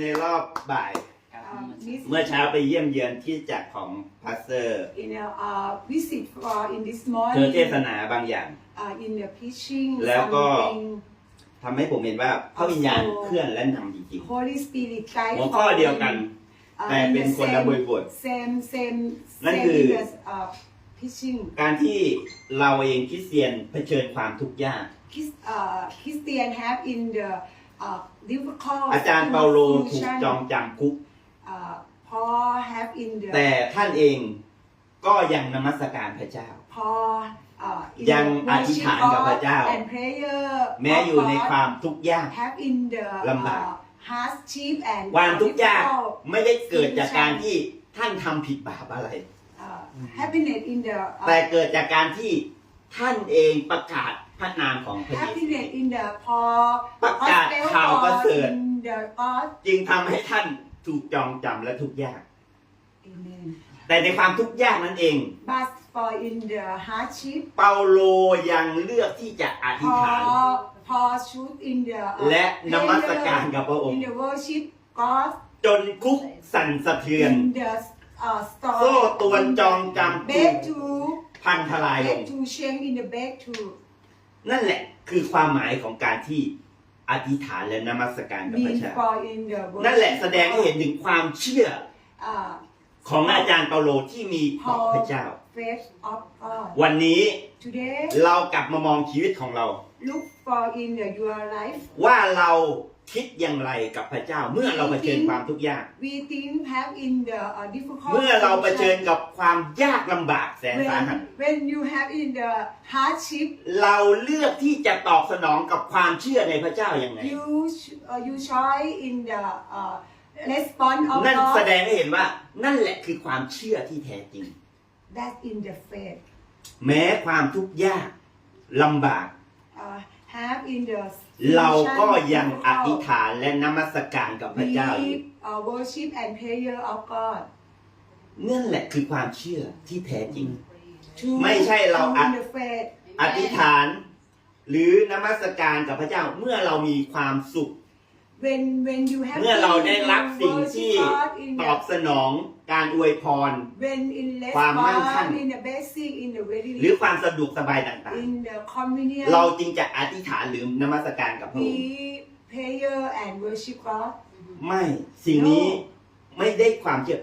ในรอบบ่าย um, this เมื่อเช้าไปเยี่ยมเยือนที่จักรของพาสเตอร์ in a uh, visit for in this เธอเทศ morning นาบางอย่าง uh, in the preaching แล้วก็ something ทำให้ผมเห็นว่าพระวิญญาณเคลื่อนและนำจริง Holy Spirit ๆ guide หัวข้อเดียวกัน uh, แต่ in เป็น the คนละบริบท same same นั่น same คือ in the uh, preaching การที่เราเองคริสเตียนเผชิญความทุกข์ยาก Chris, uh, Christian have in the uh, difficult อาจารย์เปาโลถูก situation. จองจำคุก uh, Paul have in the แต่ท่านเองก็ยังนมัสการพระเจ้า Paul uh, in ยัง the อธิษฐาน worship กับพระเจ้า God and prayer แม้อยู่ใน of God ความทุกข์ยาก have in the ลำบาก uh, hardship and ความทุกข์ยาก difficult ไม่ได้เกิดจากการที่ท่านทำผิดบาปอะไร uh, happiness in the แต่ uh, เกิดจากการที่ท่านเองประกาศ พระนามของพระเยซู happiness in the Paul ประกาศข่าวประเสริฐ in the God จึงทำให้ท่านถูกจองจำและทุกข์ยาก Amen แต่ในความทุกข์ยากนั้นเอง but for in the hardship เปาโลยังเลือกที่จะอธิษฐาน Paul Paul shoot in the uh, และนมัส prayer การกับพระอง in ค์ the worship God จนคุกสั่นสะเทือน in the uh, store โซ่ตรวนจองจำ beg to พังทลายล beg ง to change in the beg to นั่นแหละคือความหมายของการที่อธิษฐานและนมัสการกับพ being ระเจ้า for in the worship นั่นแหละแสดงให้เห็นถึงความเชื่อ uh, ของอาจารย์เปาโลที่มีต่อพระเจ้า faith of God วันนี้ today เรากลับมามองชีวิตของเรา look for in the, your life ว่าเรา คิดอย่างไรกับพระเจ้า เมื่อเราเผชิญความทุกข์ยาก we think have in the uh, difficult เมื่อเราเผชิญ situation. กับความยากลำบากแสนสาหัส when, when you have in the hardship เราเลือกที่จะตอบสนองกับความเชื่อในพระเจ้าอย่างไร you sh- uh, you try in the uh, response of นั่นแส God ดงให้เห็นว่า นั่นแหละคือความเชื่อที่แท้จริง that in the faith แม้ความทุกข์ยากลำบาก uh, have in the เราก็ยัง situation อธิษฐานและนมัสการกับพระเจ้าอยู่ we uh, worship and prayer of God นั่นแหละคือความเชื่อที่แท้จริง to ไม่ใช่เรา to in the faith อธิษฐาน หรือนมัสการกับพระเจ้าเมื่อเรามีความสุข when when you have เมื่อเราได้รับ you สิ่ง worship ที่ God in ต the อบสนองการอวยพร when in ความมั่งคั่ง response in the basic in the very หรือความสะดวกสบายต่าง in the convenience ๆเราจึงจะอธิษฐานหรือนมัสการกับพระองค์ we prayer and worship God ไม่สิ่งนี้ไม่ได้ความเชื่อ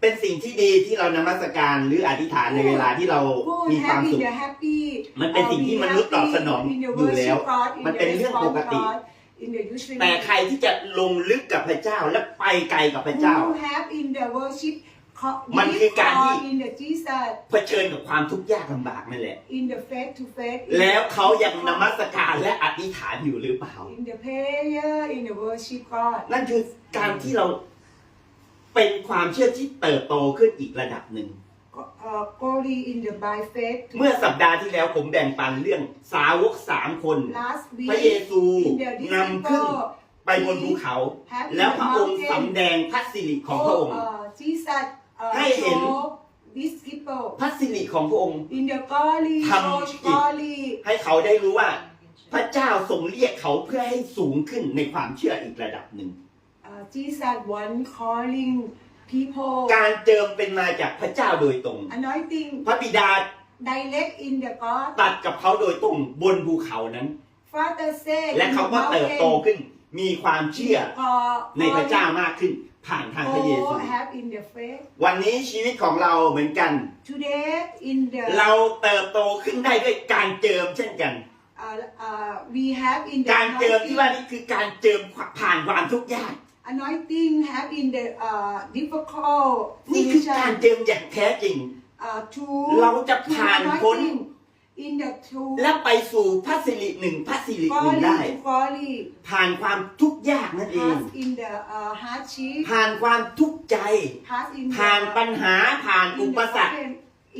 เป็นสิ่งที่ดีที่เรานมัสการหรืออธิษฐานในเวลาที่เรา who มีความ have สุ in ข the happy มันเป็นสิ่งที่มนุษย์ตอบสนอง in the อยู่แล้ว worship God in มันเป็น the เรื่องป response กติ God in the usually แต่ใครที่จะลงลึกกับพระเจ้าและไปไกลกับพระเจ้า who have in the worship co- มันคือการที่ God in the Jesus เผชิญกับความทุกข์ยากลำบากนั่นแหละ in the faith to faith แล้วเขายังนมัสการและอธิษฐานอยู่หรือเปล่า in the prayer in the worship God นั่นคือการที่เราเป็นความเชื่อที่เติบโตขึ้นอีกระดับหนึ่ง uh, glory in the by faith เมื่อสัปดาห์ที่แล้วผมแบ่งปันเรื่องสาวกสามคน last week พระเยซู in the นำขึ้น disciple ไปบนภูเขาแล้วพระองค์สำแดงพระสิริของพระองค์ uh, Jesus uh, ให้เห็น show these people พระสิริของพระองค์ in the glory ทำ show อีก glory ให้เขาได้รู้ว่า พระเจ้าทรงเรียกเขาเพื่อให้สูงขึ้นในความเชื่ออีกระดับหนึ่ง uh, Jesus one calling people การเจิมเป็นมาจากพระเจ้าโดยตรง anointing พระบิดา direct in the God ตัดกับเขาโดยตรงบนภูเขานั้น Father said และ in เขา the ก็เติบโต mountain ขึ้น มีความเชื่อ God ในพระเจ้ามากขึ้น ผ่านทางพระเยซู all have in the faith วันนี้ชีวิตของเราเหมือนกัน today in the เราเติบโตขึ้นได้ด้วยการเจิมเช่นกัน uh, uh, we have in the การเจิมที่ว่า anointing, นี่คือการเจิมผ่านความทุกข์ยาก anointing have in the uh, difficult นี่คือการ situation เจิมอย่างแท้จริง uh, to เราจะผ่านพ้น anointing in the two และไปสู่พระสิริหนึ่งพระสิริหนึ่งได้ glory to glory ผ่านความทุกข์ยากนั่นเอง pass in the uh, hardship ผ่านความทุกข์ใจ pass in ผ่าน the ปัญหาผ่านอุ in ป the สรรค problem,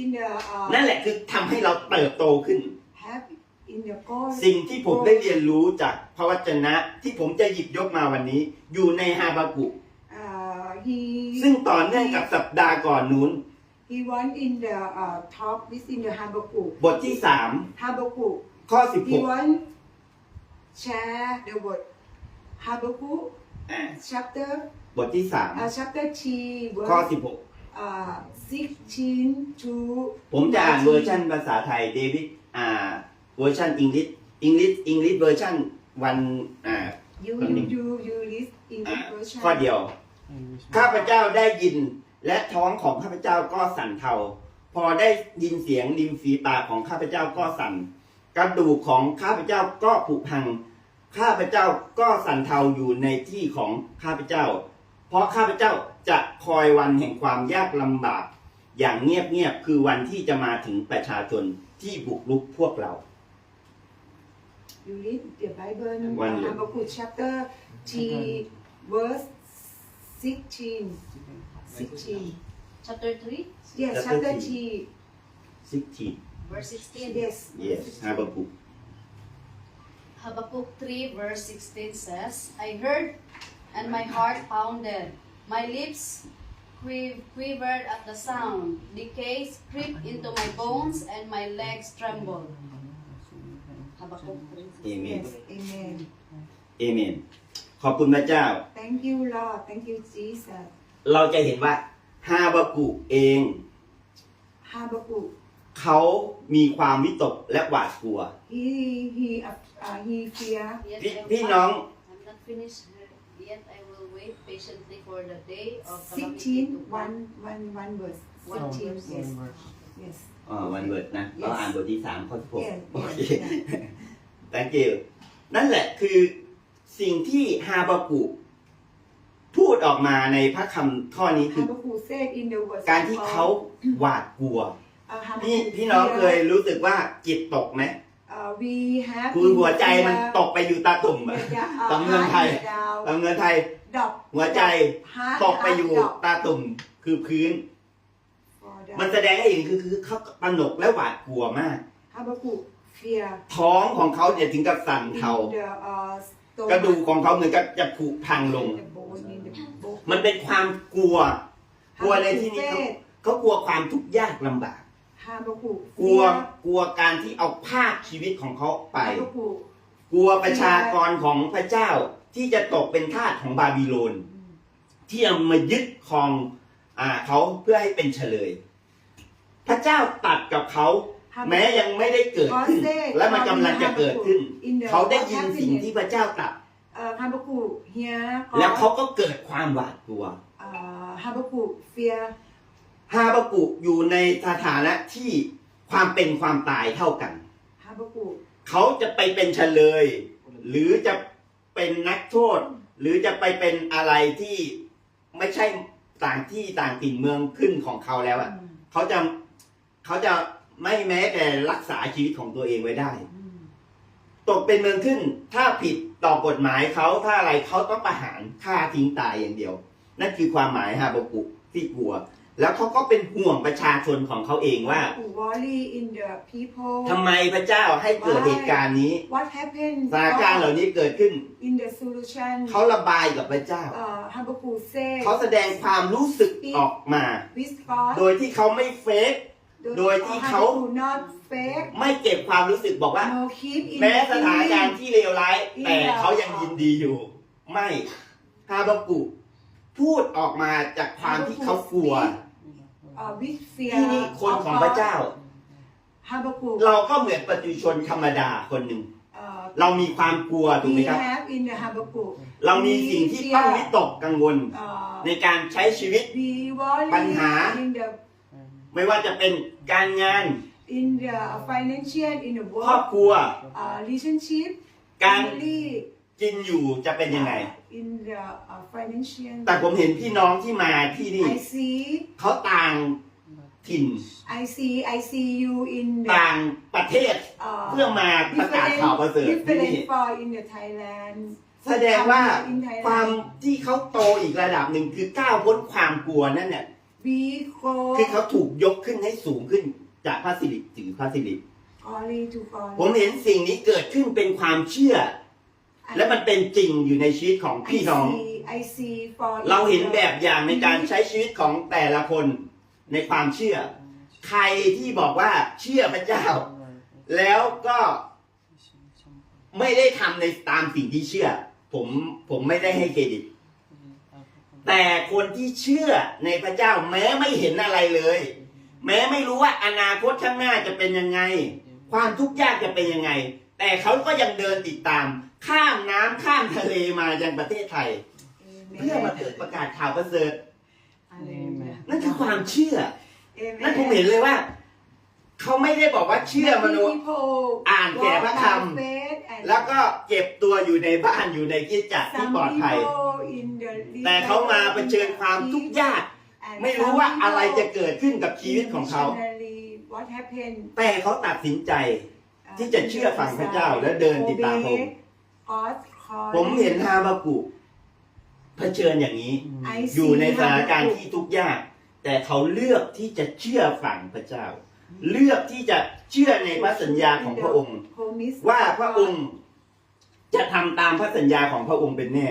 in the uh, นั่นแหละคือทำให้เราเติบโตขึ้น have in the glory สิ่งที่ผมได้เรียนรู้จากพระวจนะที่ผมจะหยิบยกมาวันนี้ อยู่ในฮาบากุ uh, he ซึ่งต่อเนื่องกับสัปดาห์ก่อนนู้น he went in the uh, talk this in the Habakkuk บทที่ Habakkuk 3ข้อ he went share the word Habakkuk อ่า chapter บทที่สาม uh, chapter 3ข้อ verse สิบหก uh, 16 to ผมจะอ่านเวอร์ชัน 19. ภาษาไทยเดวิดอ่า เวอร์ชันอังกฤษอังกฤษอังกฤษเวอร์ชันวันอ่า you คนหนึ่ you ง you you list อ่า English version ข้อเดียว ข้าพเจ้าได้ยิน และท้องของข้าพเจ้าก็สั่นเทาพอได้ยินเสียงริมฝีปากของข้าพเจ้าก็สั่น กระดูกของข้าพเจ้าก็ผุพัง ข้าพเจ้าก็สั่นเทาอยู่ในที่ของข้าพเจ้า เพราะข้าพเจ้าจะคอยวันแห่งความยากลำบาก อย่างเงียบๆคือวันที่จะมาถึงประชาชนที่บุกรุกพวกเรา you read the Bible One year. Habakkuk chapter T verse 16. 16. Chapter 3? Yes, Chapter 3. 16. Verse 16. Yes. Yes, Habakkuk. Habakkuk 3 verse 16 says, I heard and my heart pounded. My lips quiv- quivered at the sound. Decay crept into my bones and my legs trembled. Habakkuk 3. เอเมน yes amen เอเมน ขอบคุณพระเจ้า thank you Lord thank you Jesus เราจะเห็นว่าฮาบากุเอง Habakkuk เขามีความวิตกและหวาดกลัว he he uh, he fear Yet พี่ I พี่ will- น้อง I'm not finished. Yet I will wait patiently for the day of calamity 16 to come. one one one verse One 16 verse. yes yes อ๋อวันเวิร์ดนะ Yes. เราอ่านบทที่สามข้อที่หก Yes, โอเค yes, thank you นั่นแหละคือสิ่งที่ฮาบากุพูดออกมาในพระคำข้อนี้คือ Habakkuk said in the verse การที่ of, เขาหวาดกลัว uh, พี่ Habakkuk พี่น้อง fear เคยรู้สึกว่าจิตตกไหม uh, we have คือหัวใจ fear มันตกไปอยู่ตาตุ่มอะ the, uh, ตำเงินไทย heart down ตำเงินไทย drop หัวใจ heart ตกไปอยู่ drop ตาตุ่มคือพื้น for the มันแสดงให้เห็นคือคือเขาตระหนกและหวาดกลัวมาก Habakkuk fear ท้องของเขาเนี่ยถึงกับสั่น in เทา the uh, stomach กระดูกของเขาเหมือนกับจะผุพังลง in the bone in the bone มันเป็นความกลัว กลัวในที่นี้เขา Habakkuk เขากลัวความทุกข์ยากลำบาก Habakkuk กลัว fear กลัวการที่เอาภาคชีวิตของเขาไป Habakkuk กลัวประชากรของพระเจ้าที่จะตกเป็นทาสของบาบิโลน ที่เอามายึดครองอ่าเขาเพื่อให้เป็นเฉลย พระเจ้าตัดกับเขา แม้ยังไม่ได้เกิดขึ้น และมันกำลังจะเกิดขึ้น in the เขาได้ยินสิ่งที่พระเจ้าตัดเอ่อ Habakkuk hear แล้วเขาก็เกิดความหวาดกลัวเอ่อ Habakkuk fear ฮาบากุอยู่ในสถานะที่ความเป็นความตายเท่ากัน Habakkuk เขาจะไปเป็นเฉลย หรือจะเป็นนักโทษ หรือจะไปเป็นอะไรที่ไม่ใช่ต่างที่ต่างถิ่นเมืองขึ้นของเขาแล้วอะเขาจะเขาจะ ไม่แม้แต่รักษาชีวิตของตัวเองไว้ได้ ตกเป็นเมืองขึ้น ถ้าผิดต่อกฎหมายเขาถ้าอะไรเขาต้องประหารฆ่าทิ้งตายอย่างเดียว นั่นคือความหมายฮาบากุที่กลัว แล้วเขาก็เป็นห่วงประชาชนของเขาเองว่า Habakkuk worry in the people ทำไมพระเจ้าให้เกิดเหตุการณ์นี้ what happened สถานการณ์เหล่านี้เกิดขึ้น in the solution เขาระบายกับพระเจ้าเอ่อ Habakkuk say เขาแสดงความรู้สึกออกมา with God โดยที่เขาไม่เฟก โดยที่เขา Habakkuk not fake ไม่เก็บความรู้สึกบอกว่า no keep in แม้ the สถานการณ์ feeling ที่เลวร้าย แต่เขายังยินดีอยู่ ไม่ฮาบากุพูดออกมาจากความที่เขากลัวเอ่อ with fear ที่นี่คนของพระเจ้า Habakkuk เราก็เหมือนปฏิชนธรรมดาคนหนึ่งเอ่อเรามีความกลัวถูกไหม we ครับ have in the Habakkuk เรามีสิ่งที่ต้องวิตกกังวลเอ่อในการใช้ชีวิต we worry ปัญหา in the ไม่ว่าจะเป็นการงาน in the financial in the ครอบ work ครัว uh, relationship การ family กินอยู่จะเป็นยังไง uh, in the uh, financial แต่ผมเห็นพี่น้องที่มาที่นี่ I see เขาต่างถิ่น I see I see you in the ต่างประเทศ uh, เพื่อมาประกาศข่าวประเสริฐที่นี่ different for in the Thailand แสดงว่า in Thailand ความที่เขาโตอีกระดับหนึ่งคือก้าวพ้นความกลัวนั่นเนี่ย we go คือเขาถูกยกขึ้นให้สูงขึ้นจากพระสิริถือพระสิริ glory to God ผมเห็นสิ่งนี้เกิดขึ้นเป็นความเชื่อ และมันเป็นจริงอยู่ในชีวิตของ I พี่น้อง see I see for เราเห็น in the- แบบอย่างในการใช้ชีวิตของแต่ละคนในความเชื่อ ใครที่บอกว่าเชื่อพระเจ้า แล้วก็ไม่ได้ทำในตามสิ่งที่เชื่อ ผมผมไม่ได้ให้เครดิต แต่คนที่เชื่อในพระเจ้าแม้ไม่เห็นอะไรเลย แม้ไม่รู้ว่าอนาคตข้างหน้าจะเป็นยังไง ความทุกข์ยากจะเป็นยังไง แต่เขาก็ยังเดินติดตาม ข้ามน้ำข้ามทะเลมายังประเทศไทย เพื่อมาเกิดประกาศข่าวประเสริฐ Amen. นั่นคือความเชื่อ Amen. นั่นผมเห็นเลยว่า เขาไม่ได้บอกว่าเชื่อมโน Many people อ่านแก่พระคำ walk by faith and แล้วก็เก็บตัวอยู่ในบ้านอยู่ในกิจจักรที่ some ปลอดภัย people in the แต่เขามาเผชิญความทุกข์ยาก and ไม่รู้ some ว่าอะไร people จะเกิดขึ้นกับชีวิตของเขา missionary, what happened แต่เขาตัดสินใจ uh, ที่จะเชื่อฟังพระเจ้าและเดินติดตามพระองค์ God's call ผมเห็นฮาบากุเผชิญอย่างนี้ I อยู่ see ในสถานการณ์ Habakkuk ที่ทุกข์ยาก แต่เขาเลือกที่จะเชื่อฟังพระเจ้า เลือกที่จะเชื่อในพระสัญญาของพระองค์ promise ว่า of พระ God องค์จะทำตามพระสัญญาของพระองค์เป็นแน่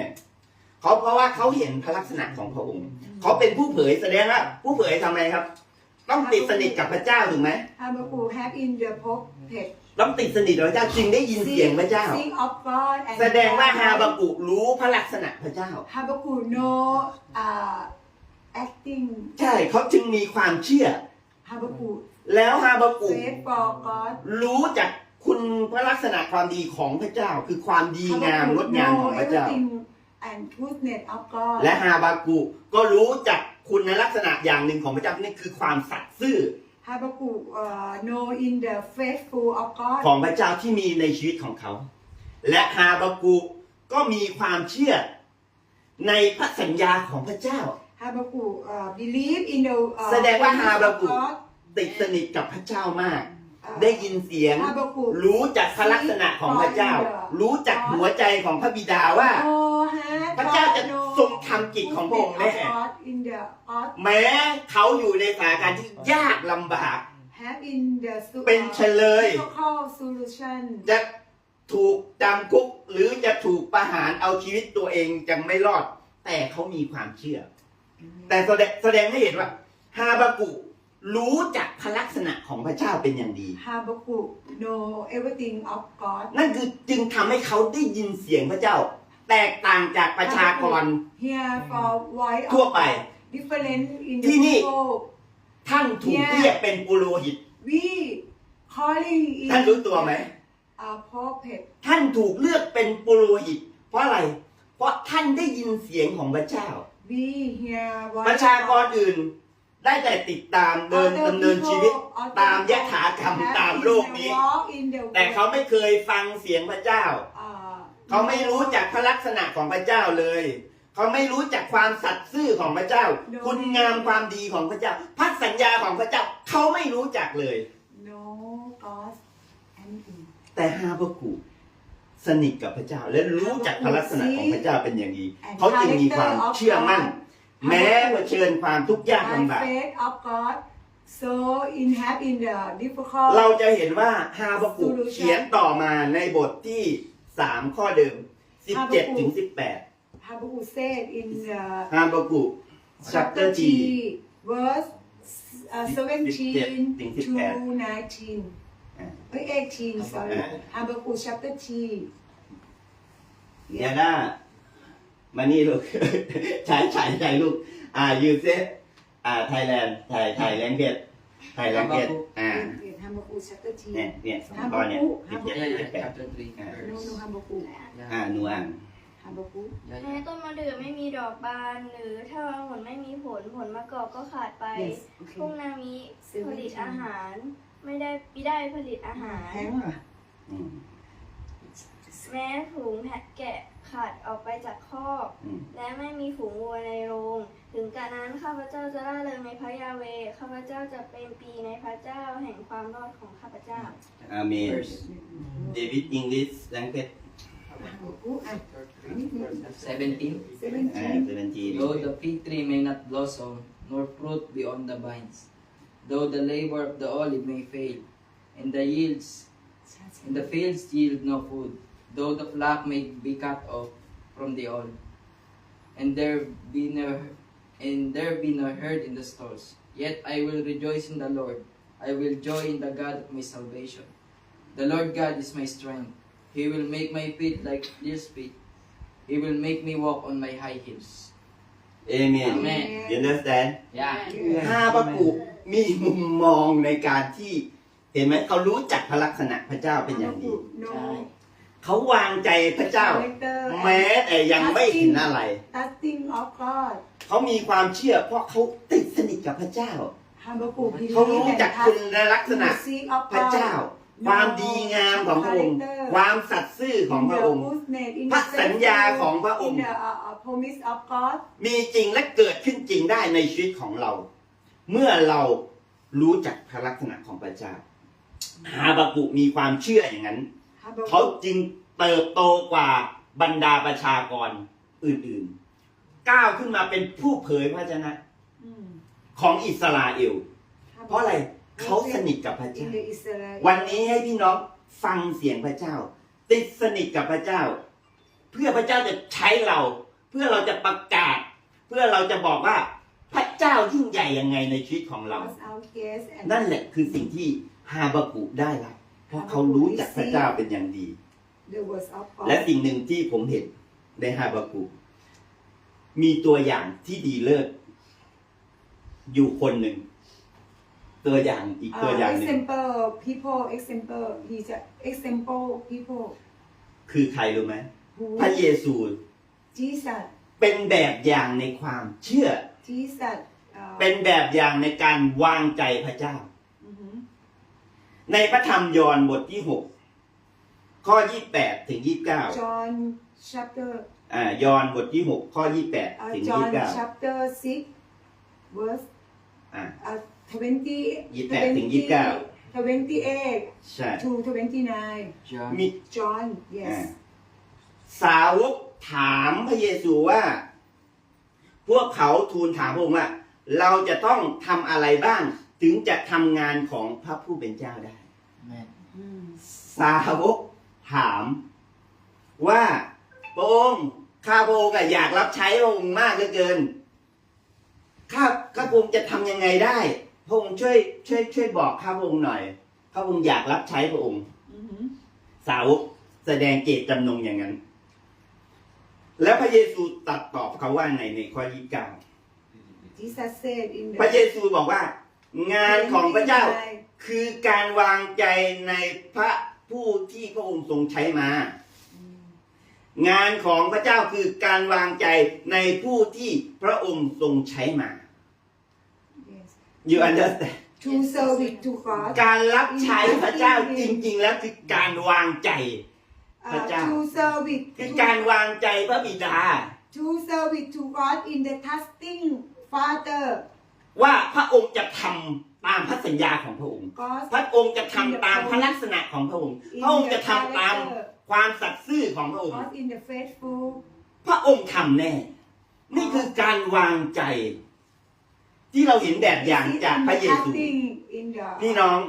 เขาเพราะว่าเขาเห็นพระลักษณะของพระองค์ เขาเป็นผู้เผยแสดงว่าผู้เผยทำไมครับ ต้องติดสนิทกับพระเจ้าถูกไหม Habakkuk have in the prophet ต้องติดสนิทกับพระเจ้าจึงได้ยินเสียงพระเจ้า sing of God and แสดงว่าฮาบากุรู้พระลักษณะพระเจ้า Habakkuk know uh, acting ใช่เขาจึงมีความเชื่อ Habakkuk แล้วฮาบากุ faith for God รู้จากคุณพระลักษณะความดีของพระเจ้า คือความดีงามงด Habakkuk งาม know ของพระเจ้า everything and goodness of God และฮาบากุก็รู้จักคุณลักษณะอย่างหนึ่งของพระเจ้านั่นคือความสัตย์ซื่อ Habakkuk uh, know in the faithful of God ของพระเจ้าที่มีในชีวิตของเขา และฮาบากุก็มีความเชื่อในพระสัญญาของพระเจ้า Habakkuk uh, believe in the uh, แสดงว่า promise of ฮาบากุ God ติดสนิทกับพระเจ้ามาก Uh, ได้ยินเสียง Habakkuk รู้จักพระลักษณะของพระเจ้า รู้จักหัวใจของพระบิดาว่า Oh, have พระเจ้าจะ God ทรงทำกิจของพระองค์ goodness แน่ of God in the God แม้เขาอยู่ในสถานการณ์ที่ยากลำบาก have in the su- เป็นเฉลย difficult solution จะถูกจำคุกหรือจะถูกประหารเอาชีวิตตัวเองจะไม่รอด แต่เขามีความเชื่อ แต่แสดงแสดงให้เห็นว่าฮาบากุ รู้จักพระลักษณะของพระเจ้าเป็นอย่างดี Habakkuk know everything of God นั่นคือจึงทำให้เขาได้ยินเสียงพระเจ้า แตกต่างจากประชากร hear for voice of ทั่วไป God different in ที่ the นี่ people ท่านถูกเรียกเป็นปุโรหิต we calling in ท่านรู้ตัวไหม a prophet ท่านถูกเลือกเป็นปุโรหิต เพราะอะไร เพราะท่านได้ยินเสียงของพระเจ้า we hear voice ประชากรอื่น ได้แต่ติดตามเดินดำเนินชีวิตตามยถากรรมตามโลกนี้ แต่เขาไม่เคยฟังเสียงพระเจ้า เขาไม่รู้จักพระลักษณะของพระเจ้าเลย เขาไม่รู้จักความสัตย์ซื่อของพระเจ้า คุณงามความดีของพระเจ้าพระสัญญาของพระเจ้า เขาไม่รู้จักเลย no God anything แต่ฮาบากุสนิทกับพระเจ้า และรู้จักพระลักษณะของพระเจ้าเป็นอย่างดีเขาจึงมีความเชื่อมั่น แม้เผชิญความทุกข์ยากลำบาก By faith of God so in have in the difficult เราจะเห็นว่าฮาบากุเขียนต่อมาในบทที่สามข้อเดิม 17 ถึง 18 Habakkuk said in the ฮาบากุ chapter 3 verse uh, 17ถึง to 18 19อ่าเอ้ย18 sorry อ่า Habakkuk chapter เดียด้า มานี่ลูก ใช้ใช้ใช้ลูก อ่ายูเซอ่าไทยแลนด์ไทยไทยแลนเกตไทยแลนเกตอ่า3 Habakkuk chapter เนี่ย3เนี่ยสองข้อเนี่ยสิบเจ็ด Yeah, สิ yeah, บแปด chapter 3. Ah. no no Habakkuk อ่าหนูอ่าน Habakkuk แม้ต้นมะเดื่อไม่มีดอกบาน หรือถ้าองุ่นไม่มีผลผลมะกอกก็ขาดไป yes ทุ่ง okay นามิผลิตอาหาร ไม่ได้ไม่ได้ผลิตอาหารแพงเหรออืม แม้ฝูงแพะแกะ ขาดออกไปจากคอกอืม และไม่มีฝูงวัวในโรง ถึงกระนั้นข้าพเจ้าจะร่าเริงในพระยาเวห์ข้าพเจ้าจะเป็นปีในพระเจ้าแห่งความรอดของข้าพเจ้าอาเมน Verse เดวิดอังกฤษแลงเกต Habakkuk อะ 17. อ่า17เซเวนที Though the fig tree may not blossom, nor fruit be on the vines, though the labor of the olive may fail, and the yields and the fields yield no food, though the flock may be cut off from the oil, and there be no and there be no herd in the stalls, yet I will rejoice in the Lord. I will joy in the God of my salvation. The Lord God is my strength. He will make my feet like deer's feet. He will make me walk on my high heels. เอเมน Amen. you understand Yeah. Amen. ฮาบากุมีมุมมองในการที่ เห็นไหมเขารู้จักพระลักษณะพระเจ้าเป็นอย่างดี no เขาวางใจพระเจ้า character แม้แต่ยังไม่เห็นอะไร nothing of God เขามีความเชื่อเพราะเขาติดสนิทกับพระเจ้า ฮาบากุ believe เขารู้ and จัก trust คุณลักษณะ to seek of พระเจ้า God ความดีงามของพระองค์ ความสัตย์ซื่อของพระองค์ in พระสัญญาของพระองค์ in the uh, uh, promise of God มีจริงและเกิดขึ้นจริงได้ในชีวิตของเรา เมื่อเรารู้จักพระลักษณะของพระเจ้า ฮาบากุมีความเชื่ออย่างนั้นฮาบากุ เขาจึงเติบโตกว่าบรรดาประชากรอื่นๆ ก้าวขึ้นมาเป็นผู้เผยพระชนะอืมของอิสราเอลฮบากุเพราะอะไรเขาสนิทกับพระ in เจ้า the Israel วันนี้ให้พี่น้องฟังเสียงพระเจ้า ติดสนิทกับพระเจ้า เพื่อพระเจ้าจะใช้เรา เพื่อเราจะประกาศ เพื่อเราจะบอกว่าพระเจ้ายิ่งใหญ่ยังไงในชีวิตของเรา Cast out guests and นั่นแหละคือสิ่งที่ฮาบากุได้รับเพ ราะเขารู้จักพระเจ้าเป็นอย่างดี the words of God และสิ่งหนึ่งที่ผมเห็นในฮาบากุมีตัวอย่างที่ดีเลิศอยู่คนหนึ่ง ตัวอย่างอีกตัว Uh, อย่างหนึ่ง example people example he's a example people คือใครรู้ไหม who พระเยซู Jesus เป็นแบบอย่างในความเชื่อ Jesus uh, เป็นแบบอย่างในการวางใจพระเจ้าอือหือ ในพระธรรมยอห์นบทที่หกข้อยี่แปดถึงยี่เก้า John chapter อ่ายอห์นบทที่หกข้อยี่แปด uh, ถึง John ยี่เก้า chapter 6 verse อ่า uh, 20ยี่แปดถึงยี่เก้า28ใช่ to 29 John. มี John อ่า yes สาวกถามพระเยซูว่า พวกเขาทูลถามพระองค์ว่า เราจะต้องทำอะไรบ้าง ถึงจะทำงานของพระผู้เป็นเจ้าได้ Amen. อืมสาวกถาม ว่าพระองค์ข้าพระองค์อะอยากรับใช้พระองค์มากเหลือเกินข้าข้าพระองค์จะทำยังไงได้ พระองค์ช่วยช่วยช่วยบอกข้าพระองค์หน่อยข้าพระองค์อยากรับใช้พระองค์อือหือสาวกแสดงเจตจำนงอย่างนั้น แล้วพระเยซูตรัดตอบเขาว่าไงในข้อยี่เก้า Jesus said in the พระเยซูบอกว่า งานของพระเจ้า คือการวางใจในพระผู้ที่พระองค์ทรงใช้มา งานของพระเจ้าคือการวางใจในผู้ที่พระองค์ทรงใช้มา Yes. you understand to serve it to God การรับใช้พระเจ้าจริง ๆ แล้วคือการวางใจ uh, พระเจ้า to serve it คือ to, การวางใจพระบิดา to serve it to God in the trusting Father ว่าพระองค์จะทำตามพระสัญญาของพระองค์ God พระองค์จะทำตามพระลักษณะของพระองค์ in พระองค์ the จะทำตาม character ความสัตย์ซื่อของพระองค์ God in the faithful พระองค์ทำแน่ นี่คือการวางใจ ที่เราเห็นแบบอย่างจากพระเยซู trusting in the พี่น้อง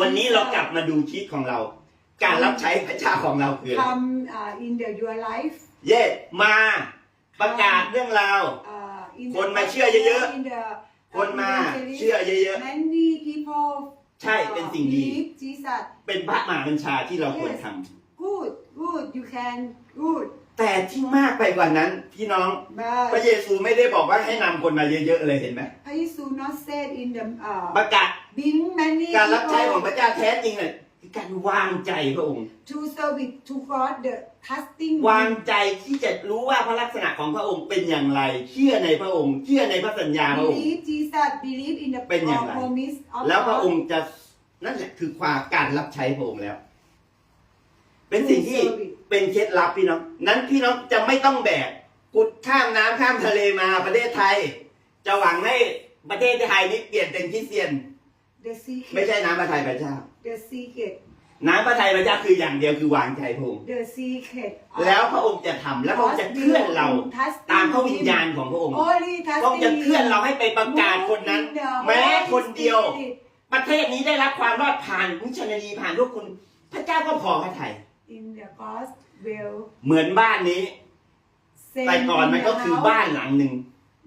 วันนี้เรากลับมาดูชีวิตของเรา การรับใช้พระเจ้าของเราคืออะไร come uh, in the your life เย่มาประกาศเรื่องราว uh, in คนมาเชื่อเยอะๆ in the คนมา เชื่อเยอะ many people ใช่เป็นสิ่งดี believe Jesus ๆเป็นพระมหาบัญชาที่เราควรทำ good good you can good แต่ที่มากไปกว่านั้นพี่น้องพระ but เยซูไม่ได้บอกว่าให้นำคนมาเยอะๆเลยเห็นไหม พระเยซู not said in the ป uh, ระกาศ being many การรับใช้ของพ people ระเจ้าแท้จริงเลย คือการวางใจพระองค์ to serve it to God the trusting วางใจที่จะรู้ว่าพระลักษณะของพระองค์เป็นอย่างไร เชื่อในพระองค์ เชื่อในพระสัญญาพระองค์ believe Jesus believe in the เป็นอย่างไร promise of แล้วพระ God องค์จะนั่นแหละคือความการรับใช้พระองค์แล้ว เป็นสิ่งที่เป็นเคล็ดลับพี่น้อง นั้นพี่น้องจะไม่ต้องแบกกุดข้ามน้ำข้ามทะเลมาประเทศไทย จะหวังให้ประเทศไทยนี้เปลี่ยนเป็นคริสเตียน the secret ไม่ใช่น้ำพระทัยพระเจ้า the secret น้ำพระทัยพระเจ้าคืออย่างเดียวคือวางใจพระองค์ the secret of แล้วพระองค์จะทำและพระองค์จะเคลื่อนเรา trusting ตามพระวิญญาณ Him. ของพระองค์ Only พระองค์ trusting จะเคลื่อน Him. เราให้ไปประกาศคนนั้น Move in the แม้ Holy คนเดียว Spirit ประเทศนี้ได้รับความรอดผ่านมิชชันนารีผ่านพวกคุณ พระเจ้าก็พอพระทัย in the God's will เหมือนบ้านนี้ send แต่ก่อนมัน in ก็ the คือ house บ้านหลังหนึ่ง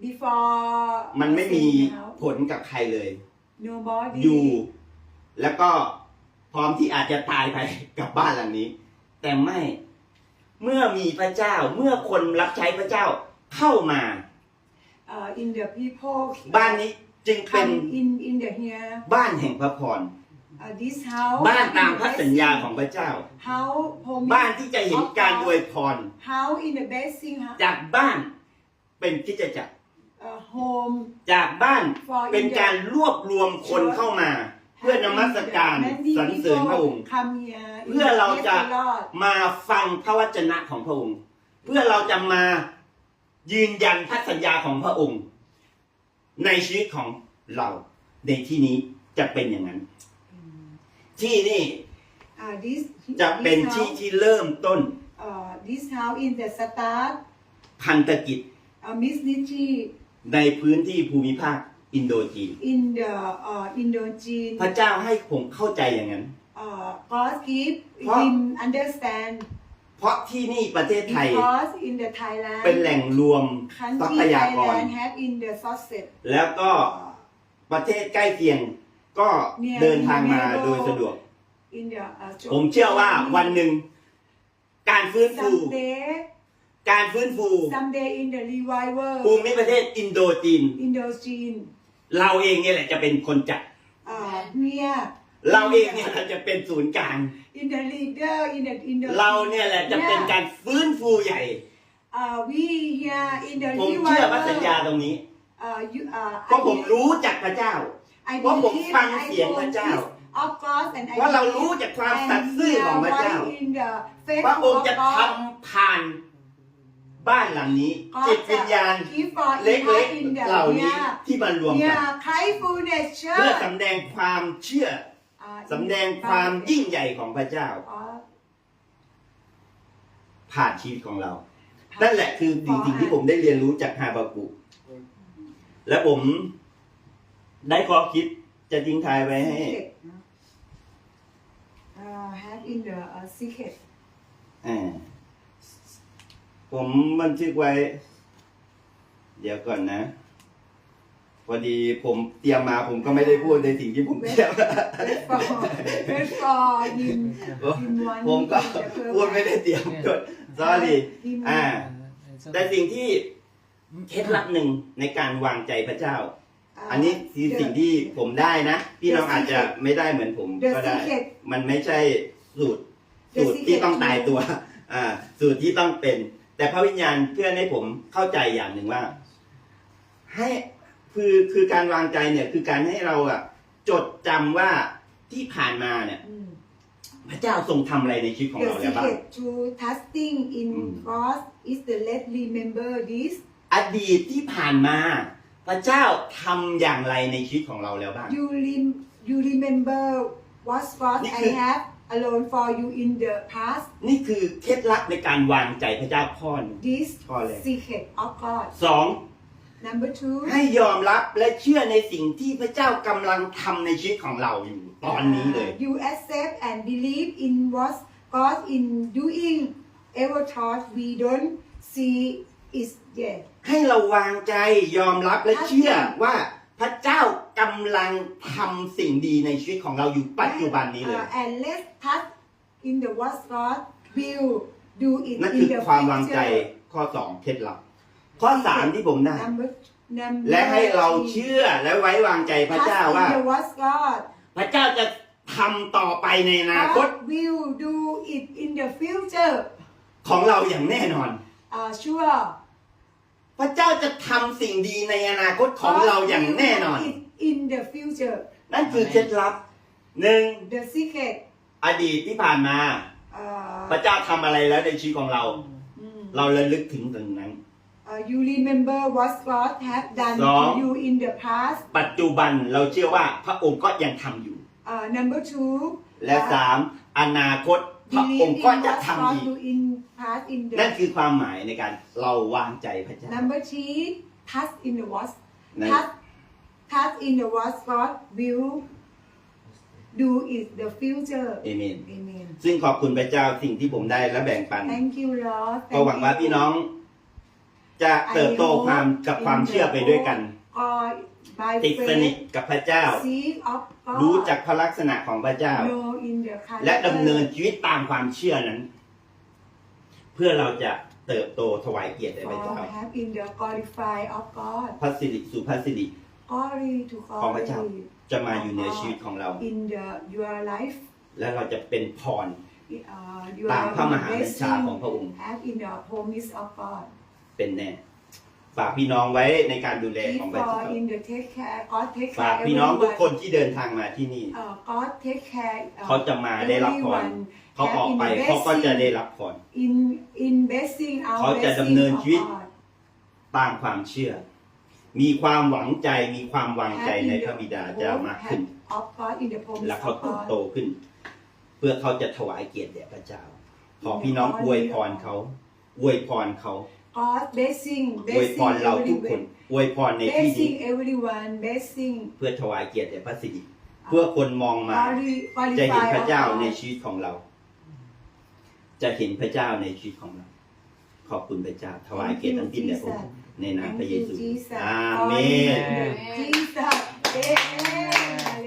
before มันไม่มี send in the house. ผลกับใครเลย nobody อยู่ แล้วก็พร้อมที่อาจจะตายไปกับบ้านหลังนี้ แต่ไม่เมื่อมีพระเจ้าเมื่อคนรับใช้พระเจ้าเข้ามา uh, in the people บ้านนี้จึงเป็น come in in the here บ้านแห่งพระพร uh, this house บ้านตามพระสัญญาของพระเจ้า how home บ้านที่จะเห็นการอวยพร how in the blessing how จากบ้านเป็นคริดจักร uh, home จากบ้าน for เป็น in the การรวบรวมคนเข้ามา เพื่อนมัสการสรรเสริญพระองค์ come here เพื่อเราจะ Praise the Lord มาฟังพระวจนะของพระองค์ เพื่อเราจะมายืนยันพระสัญญาของพระองค์ ในชีวิตของเรา ในที่นี้จะเป็นอย่างนั้น ที่นี่ uh, this จะเป็น this ที่ house ที่เริ่มต้น uh, this house in the start พันธกิจ uh, ministry ในพื้นที่ภูมิภาคอินโดจีน in the uh, Indogene พระเจ้าให้ผมเข้าใจอย่างนั้น uh, God give เพราะ him understand เพราะที่นี่ประเทศไทย because in the Thailand เป็นแหล่งรวมทรั country พยากร Thailand have in the sources แล้วก็ uh, ประเทศใกล้เคียงก็เดินทางมาโดยสะดวก in the uh, ผมเชื่อว่าวันหนึ่ง การฟื้นฟู someday การฟื้นฟู someday in the revival ภูมิประเทศอินโดจีน Indogene เราเองเนี่ยแหละจะเป็นคนจัด uh, here เราเองเนี่ยเราจะเป็นศูนย์กลาง in the leader in the in the เราเนี่ยแหละจะเป็นการฟื้นฟูใหญ่ uh, we here in the ผมเชื่อพระสัญญา revival ตรงนี้ uh, you uh, เพราะผมรู้จากพระเจ้า I เพราะผม believe ฟัง I เสียงพระเจ้า notice of God and I เพราะเรารู้จากความสัตย์ซื่อของพระเจ้า And we are right in the faith พระองค์ of จะ God ทำผ่าน บ้านหลังนี้ God จิตวิญญาณ give for เล็ก impact in the ๆเหล่านี้ here ที่มารวมกัน here kindfulness เพื่อ church สำแดงความเชื่อ uh, สำแดงความยิ่งใหญ่ของพระเจ้า uh, ผ่านชีวิตของเรา นั่นแหละคือสิ่งที่ผมได้เรียนรู้จากฮาบากุกและผมได้ข้อคิดจะทิ้งท้ายไว้ให้ secret uh, have in the uh, secret อ่า ผมบันทึกไว้ เดี๋ยวก่อนนะ พอดีผมเตรียมมาผมก็ไม่ได้พูดในสิ่งที่ผมเตรียม wait for wait for him him one ผมก็ the first พูดไม่ได้เตรียมจด sorry him อ่า Uh, แต่สิ่งที่เคล็ดลับหนึ่งในการวางใจพระเจ้า uh, อันนี้คือ the- สิ่งที่ผมได้นะ พี่น้อง The อาจจะ secret ไม่ได้เหมือนผม The ก็ได้ secret มันไม่ใช่สูตร The สูตรที่ secret ต้องตายตัว อ่า สูตรที่ต้องเป็น แต่พระวิญญาณเพื่อนให้ผมเข้าใจอย่างหนึ่งว่า ให้คือคือการวางใจเนี่ย คือการให้เราอะจดจำว่าที่ผ่านมาเนี่ย Mm. พระเจ้าทรงทำอะไรในชีวิตของ The เราแล้วบ้าง secret to trusting in Mm. God is the let remember this. อดีตที่ผ่านมา พระเจ้าทำอย่างไรในชีวิตของเราแล้วบ้าง You rem you remember what God นี่ I คือ have alone for you in the past. นี่คือเคล็ดลับในการวางใจพระเจ้าข้อหนึ่ง This ข้อแรก secret of God. สอง Number two. ให้ยอมรับและเชื่อในสิ่งที่พระเจ้ากำลังทำในชีวิตของเราอยู่ตอนนี้เลย uh, you accept and believe in what God in doing. Ever thought we don't see is yet. ให้เราวางใจยอมรับและเชื่อว่า พระเจ้ากำลังทำสิ่งดีในชีวิตของเราอยู่ปัจจุบันนี้เลย Uh, and let's trust in the what God will do it นั่น in คือ the ความวางใจ future. ข้อสองเคล็ดลับข้อสามที่ผมได้ Number, number และให้เรา three. เชื่อและไว้วางใจพระเจ้า Trust ว่า in the what God. พระเจ้าจะทำต่อไปในอนาคต God will do it in the future. ของเราอย่างแน่นอน Uh, sure. พระเจ้าจะทำสิ่งดีในอนาคตของเราอย่างแน่นอน God will do it in the future. นั่นคือเคล็ดลับหนึ่ง The secret. อดีตที่ผ่านมา Uh, พระเจ้าทำอะไรแล้วในชีวิตของเรา mm, เราระลึกถึงตรงนั้น uh, you remember what God have done สอง to you in the past. ปัจจุบันเราเชื่อว่าพระองค์ก็ยังทำอยู่ Uh, number two. และ uh, สามอนาคต พระอง believe ค์ in ก็จะ what ทำ God อีก do in past in นั่น the คือความหมายในการเราวางใจพระเจ้า number three. Trust in the what นั่น Trust, trust in the what God will do is the future. เอเมน Amen. ซึ่งขอบคุณพระเจ้าสิ่งที่ผมได้และแบ่งปัน Thank you, Lord. ก็หวังว่าพี่น้อง จะเติบโตความกับความเชื่อไปด้วยกัน God by ติดสนิท faith กับพระเจ้า seek of God รู้จักพระลักษณะของพระเจ้า know in the character และดำเนินชีวิตตามความเชื่อนั้น เพื่อเราจะเติบโตถวายเกียรติแด่พระ for เจ้า have in the glorify of God พระสิริสุภาสิริ glory to ของพระเจ้า glory จะมาอยู่ในชีวิตของเรา in the your life และเราจะเป็นพร uh, your ตามพระมหาบัญชาของ blessing พระองค์ have in the promise of God เป็นแน่ ฝากพี่น้องไว้ในการดูแล If ของพระเจ้า for in the take care God take ฝาก care พี่น้องทุกคน everyone ที่เดินทางมาที่นี่ uh, God take care uh, เขาจะมาได้รับพร everyone เขาออกไปเขาก็จะได้รับพร in in blessing our เขาจะ blessing ดำเนิน of ชีวิต God ตามความเชื่อ มีความหวังใจมีความวางใจ Have ใน in พระ the บิดาจะมากขึ้น hope of God in the promise และเขา of เติบโต God ขึ้น เพื่อเขาจะถวายเกียรติแด่พระเจ้า ขอพี่น้องอวยพรเขาอวยพรเขา God blessing อวยพ blessing รเราทุกคน everyone อวยพรในที่นี้ blessing everyone blessing เพื่อถวายเกียรติแด่พระสิริเพื่อคนมองมา glorify จะเห็นพระเจ้า of ใน God ชีวิตของเรา จะเห็นพระเจ้าในชีวิตของเรา ขอบคุณพระเจ้า ถวายเกียรติทั้งสิ้นแด่พระองค์ในนามพระเยซู Thank you, Jesus. อา God เม in น the- Jesus